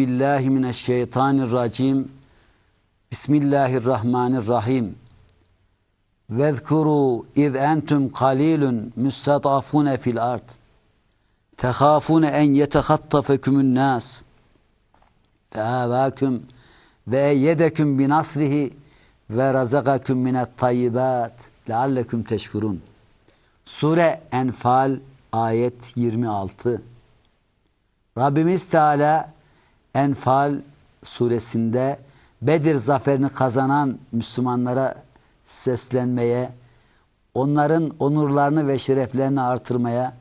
billahi mineşşeytanirracim. Bismillahirrahmanirrahim. Vezkuru iz entum qalilun müstadafune fil ard. Tehafune en yetehattafekumun nas. Feavâküm ve eyyedeküm binasrihi ve razakaküm minet tayyibat lealleküm teşkurun. Sure Enfal ayet 26. Rabbimiz Teala Enfal suresinde Bedir zaferini kazanan Müslümanlara seslenmeye, onların onurlarını ve şereflerini artırmaya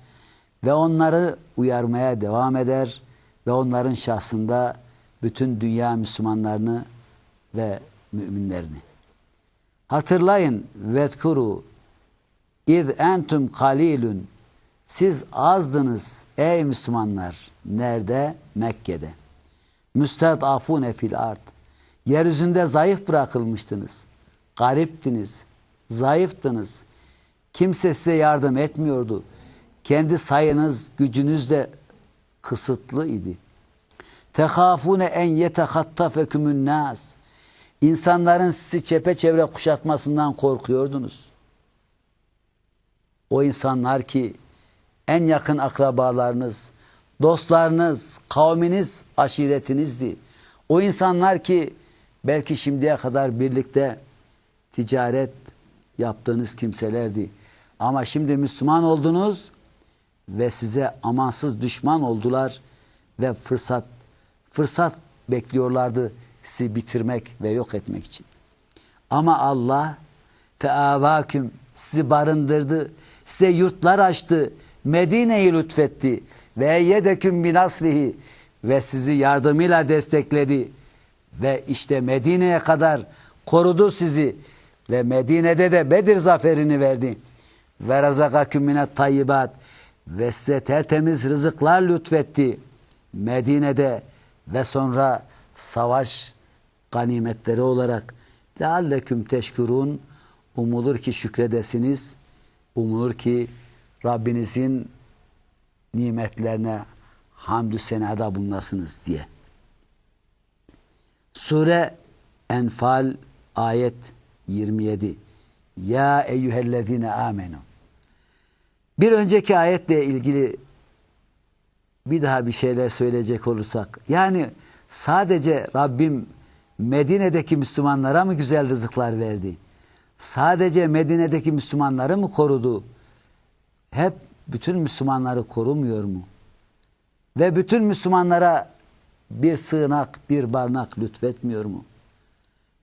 ve onları uyarmaya devam eder ve onların şahsında bütün dünya Müslümanlarını ve müminlerini. Hatırlayın vezkuru iz entum kalilun siz azdınız ey Müslümanlar. Nerede? Mekke'de. Müstedafune fil ard. Yeryüzünde zayıf bırakılmıştınız. Gariptiniz. Zayıftınız. Kimse size yardım etmiyordu. Kendi sayınız, gücünüz de kısıtlı idi. Tehafune en yetehattafekümün nas. İnsanların sizi çepeçevre kuşatmasından korkuyordunuz. O insanlar ki en yakın akrabalarınız, dostlarınız, kavminiz, aşiretinizdi. O insanlar ki belki şimdiye kadar birlikte ticaret yaptığınız kimselerdi. Ama şimdi Müslüman oldunuz ve size amansız düşman oldular ve fırsat fırsat bekliyorlardı sizi bitirmek ve yok etmek için. Ama Allah feavaküm sizi barındırdı, size yurtlar açtı, Medine'yi lütfetti ve yedeküm binasrihi ve sizi yardımıyla destekledi ve işte Medine'ye kadar korudu sizi ve Medine'de de Bedir zaferini verdi. Ve razakaküm minet tayyibat ve size tertemiz rızıklar lütfetti. Medine'de ve sonra savaş ganimetleri olarak lealleküm teşkurun umulur ki şükredesiniz. Umulur ki Rabbinizin nimetlerine hamdü senada bulunasınız diye. Sure Enfal ayet 27. Ya eyyühellezine amenu. Bir önceki ayetle ilgili bir daha bir şeyler söyleyecek olursak. Yani sadece Rabbim Medine'deki Müslümanlara mı güzel rızıklar verdi? Sadece Medine'deki Müslümanları mı korudu? Hep bütün Müslümanları korumuyor mu? Ve bütün Müslümanlara bir sığınak, bir barınak lütfetmiyor mu?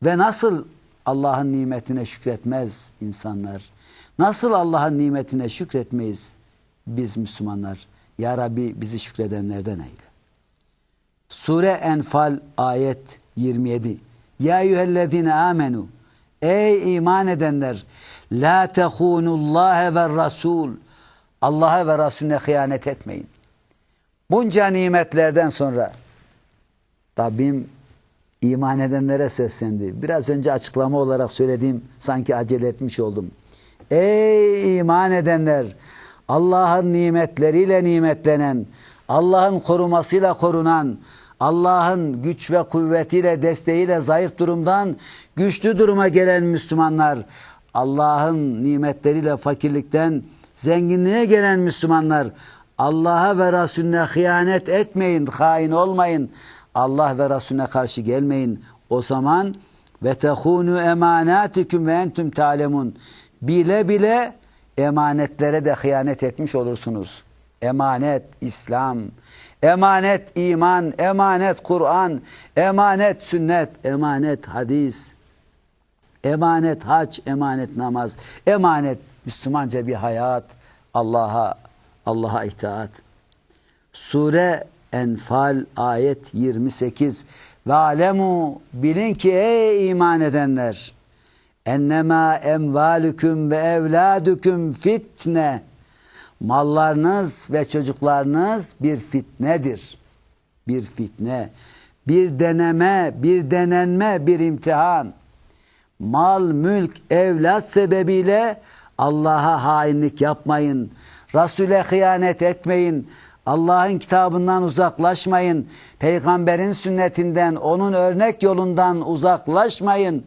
Ve nasıl Allah'ın nimetine şükretmez insanlar? Nasıl Allah'ın nimetine şükretmeyiz biz Müslümanlar? Ya Rabbi bizi şükredenlerden eyle. Sure Enfal ayet 27. Ya eyyühellezine amenu. Ey iman edenler. La tehunullahe ve rasul. Allah'a ve Resulüne hıyanet etmeyin. Bunca nimetlerden sonra Rabbim iman edenlere seslendi. Biraz önce açıklama olarak söylediğim sanki acele etmiş oldum. Ey iman edenler! Allah'ın nimetleriyle nimetlenen, Allah'ın korumasıyla korunan, Allah'ın güç ve kuvvetiyle, desteğiyle zayıf durumdan güçlü duruma gelen Müslümanlar, Allah'ın nimetleriyle fakirlikten zenginliğe gelen Müslümanlar, Allah'a ve Resulüne hıyanet etmeyin, hain olmayın. Allah ve Resulüne karşı gelmeyin. O zaman ve tehunu emanatikum ve entüm talemun. Bile bile emanetlere de hıyanet etmiş olursunuz. Emanet İslam, emanet iman, emanet Kur'an, emanet sünnet, emanet hadis, emanet hac, emanet namaz, emanet Müslümanca bir hayat, Allah'a Allah'a itaat. Sure Enfal ayet 28 ve alemu bilin ki ey iman edenler ennema emvalüküm ve evladüküm fitne mallarınız ve çocuklarınız bir fitnedir. Bir fitne, bir deneme, bir denenme, bir imtihan. Mal, mülk, evlat sebebiyle Allah'a hainlik yapmayın. Resul'e hıyanet etmeyin. Allah'ın kitabından uzaklaşmayın. Peygamberin sünnetinden, onun örnek yolundan uzaklaşmayın.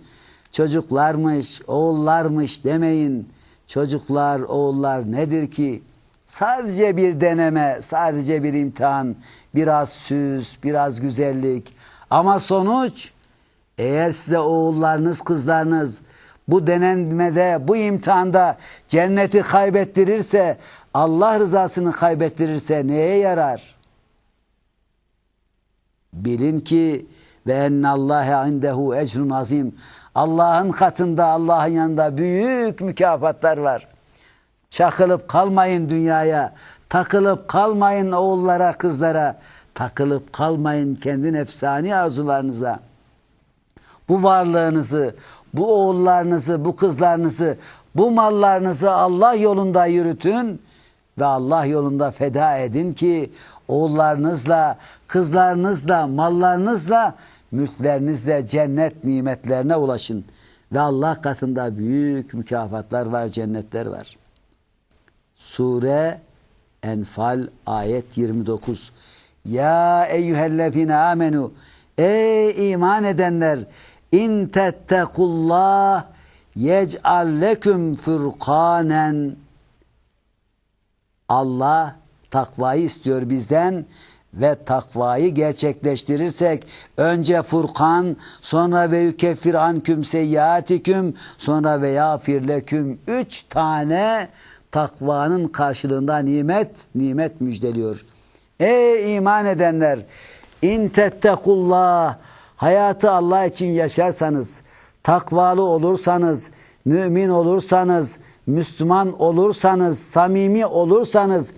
Çocuklarmış, oğullarmış demeyin. Çocuklar, oğullar nedir ki? Sadece bir deneme, sadece bir imtihan, biraz süs, biraz güzellik. Ama sonuç eğer size oğullarınız, kızlarınız bu denemede, bu imtihanda cenneti kaybettirirse, Allah rızasını kaybettirirse neye yarar? Bilin ki ve ennallâhe indehu ecrun azim. Allah'ın katında, Allah'ın yanında büyük mükafatlar var. Çakılıp kalmayın dünyaya, takılıp kalmayın oğullara, kızlara, takılıp kalmayın kendi nefsani arzularınıza. Bu varlığınızı, bu oğullarınızı, bu kızlarınızı, bu mallarınızı Allah yolunda yürütün ve Allah yolunda feda edin ki oğullarınızla, kızlarınızla, mallarınızla, mülklerinizle cennet nimetlerine ulaşın. Ve Allah katında büyük mükafatlar var, cennetler var. Sure Enfal ayet 29. Ya eyyühellezine amenu Ey iman edenler in tettekullah yec'al leküm furkanen Allah takvayı istiyor bizden ve takvayı gerçekleştirirsek önce Furkan sonra ve yükeffir anküm seyyatiküm sonra ve yafir leküm üç tane takvanın karşılığında nimet nimet müjdeliyor. Ey iman edenler in tettekullah hayatı Allah için yaşarsanız takvalı olursanız mümin olursanız Müslüman olursanız samimi olursanız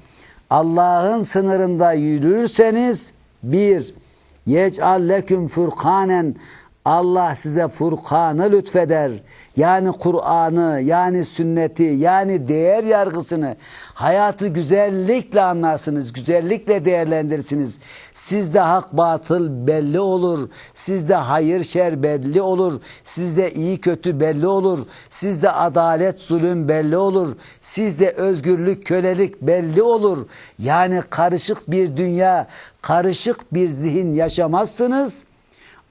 Allah'ın sınırında yürürseniz bir yec'al leküm furkanen Allah size Furkan'ı lütfeder. Yani Kur'an'ı, yani sünneti, yani değer yargısını, hayatı güzellikle anlarsınız, güzellikle değerlendirirsiniz. Sizde hak batıl belli olur, sizde hayır şer belli olur, sizde iyi kötü belli olur, sizde adalet zulüm belli olur, sizde özgürlük kölelik belli olur. Yani karışık bir dünya, karışık bir zihin yaşamazsınız.''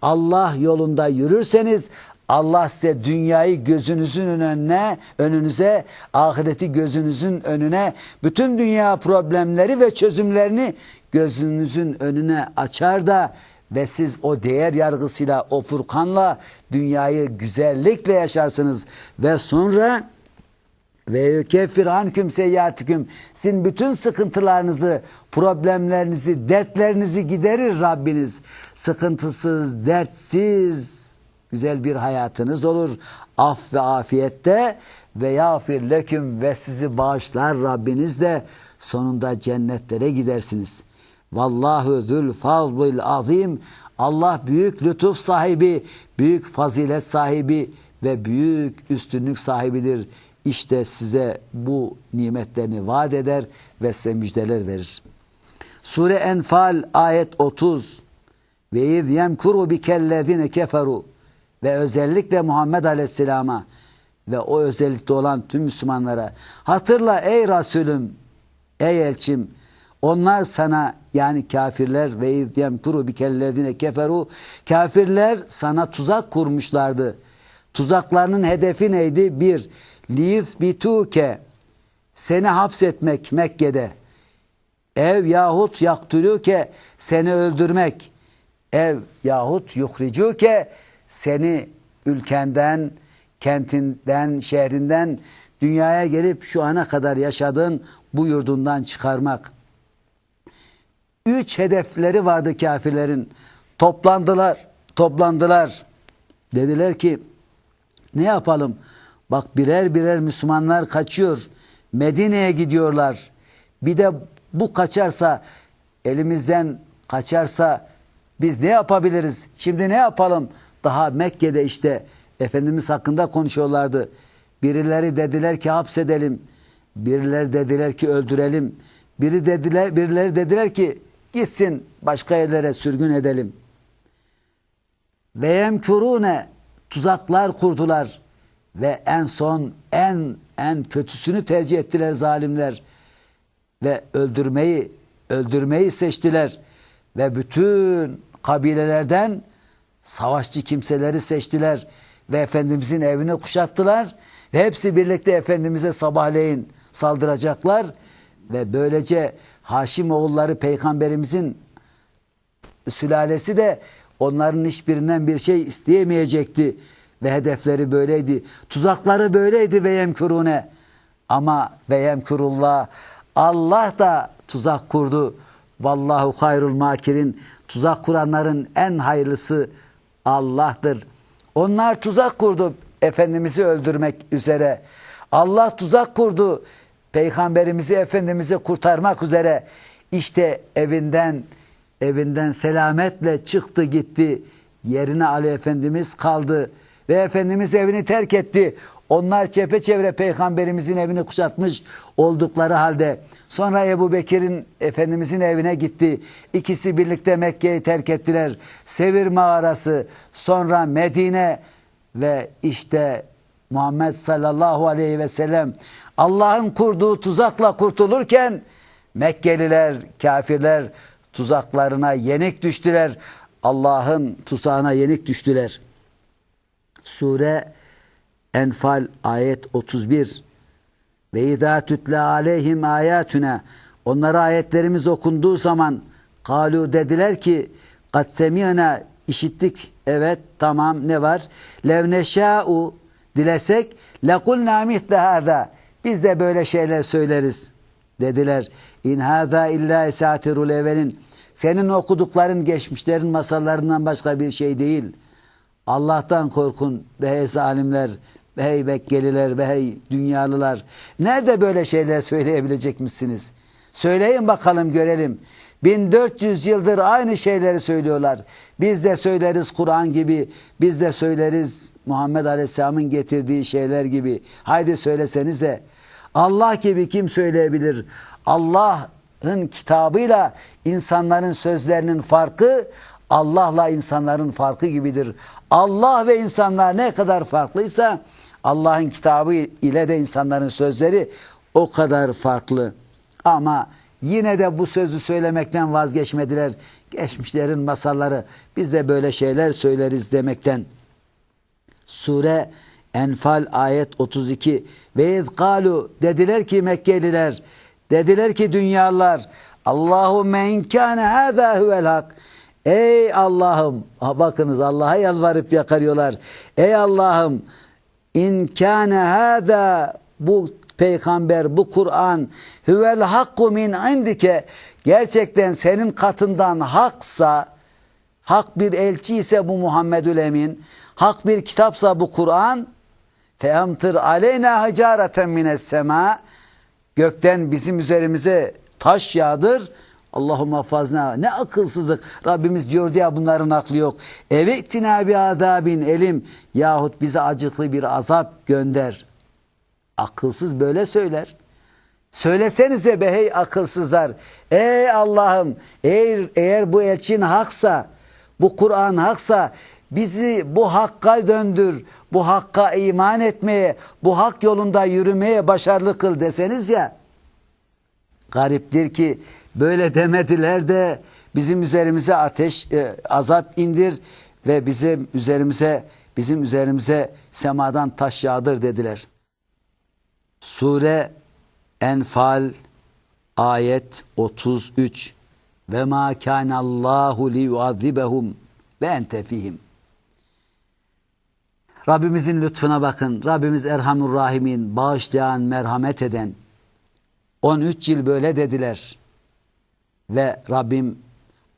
Allah yolunda yürürseniz Allah size dünyayı gözünüzün önüne, önünüze, ahireti gözünüzün önüne, bütün dünya problemleri ve çözümlerini gözünüzün önüne açar da ve siz o değer yargısıyla, o Furkan'la dünyayı güzellikle yaşarsınız. Ve sonra ve yükeffir anküm seyyatikum sizin bütün sıkıntılarınızı, problemlerinizi, dertlerinizi giderir Rabbiniz. Sıkıntısız, dertsiz güzel bir hayatınız olur. Af ve afiyette ve yafir leküm ve sizi bağışlar Rabbiniz de sonunda cennetlere gidersiniz. Vallahu zül fazlil azim. Allah büyük lütuf sahibi, büyük fazilet sahibi ve büyük üstünlük sahibidir. İşte size bu nimetlerini vaat eder ve size müjdeler verir. Sure Enfal ayet 30 ve iz yemkuru bikellezine keferu ve özellikle Muhammed Aleyhisselam'a ve o özellikte olan tüm Müslümanlara hatırla ey Resulüm ey elçim onlar sana yani kafirler ve iz yemkuru bikellezine keferu kafirler sana tuzak kurmuşlardı. Tuzaklarının hedefi neydi? Bir, liyizbituke seni hapsetmek Mekke'de. Ev yahut yaktuluke seni öldürmek. Ev yahut yuhricuke seni ülkenden kentinden şehrinden dünyaya gelip şu ana kadar yaşadığın bu yurdundan çıkarmak. Üç hedefleri vardı kafirlerin. Toplandılar toplandılar. Dediler ki ne yapalım Bak birer birer Müslümanlar kaçıyor. Medine'ye gidiyorlar. Bir de bu kaçarsa elimizden kaçarsa biz ne yapabiliriz? Şimdi ne yapalım? Daha Mekke'de işte Efendimiz hakkında konuşuyorlardı. Birileri dediler ki hapsedelim. Birileri dediler ki öldürelim. Biri dediler, birileri dediler ki gitsin başka yerlere sürgün edelim. Ve yemkurune tuzaklar kurdular. Ve en son en en kötüsünü tercih ettiler zalimler. Ve öldürmeyi öldürmeyi seçtiler. Ve bütün kabilelerden savaşçı kimseleri seçtiler. Ve Efendimizin evini kuşattılar. Ve hepsi birlikte Efendimiz'e sabahleyin saldıracaklar. Ve böylece Haşim oğulları peygamberimizin sülalesi de onların hiçbirinden bir şey isteyemeyecekti ve hedefleri böyleydi. Tuzakları böyleydi ve yemkurune. Ama ve yemkurullah Allah da tuzak kurdu. Vallahu hayrul makirin. Tuzak kuranların en hayırlısı Allah'tır. Onlar tuzak kurdu Efendimiz'i öldürmek üzere. Allah tuzak kurdu Peygamberimizi Efendimiz'i kurtarmak üzere. İşte evinden evinden selametle çıktı gitti. Yerine Ali Efendimiz kaldı ve Efendimiz evini terk etti. Onlar çepeçevre peygamberimizin evini kuşatmış oldukları halde sonra Ebu Bekir'in Efendimizin evine gitti. İkisi birlikte Mekke'yi terk ettiler. Sevir mağarası sonra Medine ve işte Muhammed sallallahu aleyhi ve sellem Allah'ın kurduğu tuzakla kurtulurken Mekkeliler, kafirler tuzaklarına yenik düştüler. Allah'ın tuzağına yenik düştüler. Sure Enfal ayet 31 Ve izâ tütle aleyhim ayatuna Onlara ayetlerimiz okunduğu zaman kalu dediler ki kad semiyana işittik. Evet tamam ne var? Lev neşâ'u. Dilesek lekulnâ mitle hâzâ. Biz de böyle şeyler söyleriz dediler. İn hâzâ illâ esâtirul evvelin. Senin okudukların geçmişlerin masallarından başka bir şey değil. Allah'tan korkun be hey zalimler, be hey Mekkeliler, be hey dünyalılar. Nerede böyle şeyler söyleyebilecek misiniz? Söyleyin bakalım görelim. 1400 yıldır aynı şeyleri söylüyorlar. Biz de söyleriz Kur'an gibi, biz de söyleriz Muhammed Aleyhisselam'ın getirdiği şeyler gibi. Haydi söylesenize. Allah gibi kim söyleyebilir? Allah'ın kitabıyla insanların sözlerinin farkı Allah'la insanların farkı gibidir. Allah ve insanlar ne kadar farklıysa Allah'ın kitabı ile de insanların sözleri o kadar farklı. Ama yine de bu sözü söylemekten vazgeçmediler. Geçmişlerin masalları biz de böyle şeyler söyleriz demekten. Sure Enfal ayet 32 ve izkalu dediler ki Mekkeliler dediler ki dünyalar Allahümme inkâne hâzâ huvel hak Ey Allah'ım bakınız Allah'a yalvarıp yakarıyorlar. Ey Allah'ım inkâne hâzâ bu peygamber bu Kur'an huvel hakku min indike gerçekten senin katından haksa hak bir elçi ise bu Muhammedül Emin hak bir kitapsa bu Kur'an feamtır aleyna hicareten mines sema gökten bizim üzerimize taş yağdır Allahümme fazna ne akılsızlık. Rabbimiz diyordu ya bunların aklı yok. Eve'tina bi azabin elim. Yahut bize acıklı bir azap gönder. Akılsız böyle söyler. Söylesenize be hey akılsızlar. Ey Allah'ım eğer, eğer bu elçin haksa bu Kur'an haksa bizi bu hakka döndür, bu hakka iman etmeye, bu hak yolunda yürümeye başarılı kıl deseniz ya. Gariptir ki böyle demediler de bizim üzerimize ateş, e, azap indir ve bizim üzerimize bizim üzerimize semadan taş yağdır dediler. Sure Enfal ayet 33 ve ma kana Allahu li yuazibahum ve ente fihim. Rabbimizin lütfuna bakın. Rabbimiz Erhamur Rahimin, bağışlayan, merhamet eden. 13 yıl böyle dediler. Ve Rabbim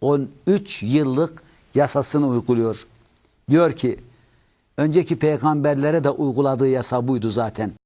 13 yıllık yasasını uyguluyor. Diyor ki, önceki peygamberlere de uyguladığı yasa buydu zaten.